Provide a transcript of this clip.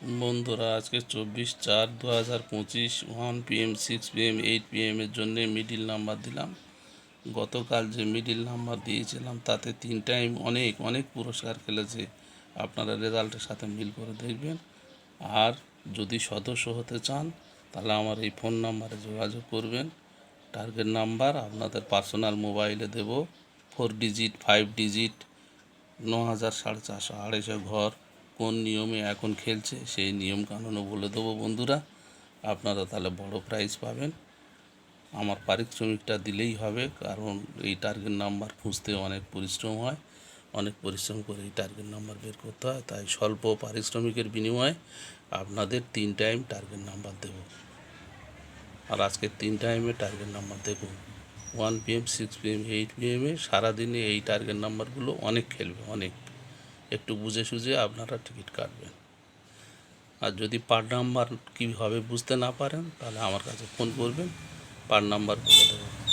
বন্ধুরা, আজকে চব্বিশ চার দু হাজার পঁচিশ one PM, six PM, eight পিএমের জন্যে মিডিল নাম্বার দিলাম। গতকাল যে মিডিল নাম্বার দিয়েছিলাম, তাতে তিন টাইম অনেক অনেক পুরস্কার খেলেছে। আপনারা রেজাল্টের সাথে মিল করে দেখবেন। আর যদি সদস্য হতে চান, তাহলে আমার এই ফোন নাম্বারে যোগাযোগ করবেন। টার্গেট নাম্বার আপনাদের পার্সোনাল মোবাইলে দেব। ফোর ডিজিট ফাইভ ডিজিট ন হাজার সাড়ে চারশো আড়াইশো ঘর। কোন নিয়মে এখন খেলছে সেই নিয়ম কানুনও বলে দেবো বন্ধুরা। আপনারা তাহলে বড় প্রাইজ পাবেন। আমার পারিশ্রমিকটা দিলেই হবে, কারণ এই টার্গেট নাম্বার খুঁজতে অনেক পরিশ্রম হয়। অনেক পরিশ্রম করে এই টার্গেট নাম্বার বের করতে হয়। তাই স্বল্প পারিশ্রমিকের বিনিময়ে আপনাদের তিন টাইম টার্গেট নাম্বার দেব। আর আজকে তিন টাইমে টার্গেট নাম্বার দেখুন one PM six PM eight পিএমে সারাদিনে এই টার্গেট নাম্বারগুলো অনেক খেলবে, অনেক একটু বুঝে সুঝে আপনারা টিকিট কাটবেন। আর যদি পার নাম্বার কীভাবে বুঝতে না পারেন, তাহলে আমার কাছে ফোন করবেন, পার নাম্বার বলে দেবো।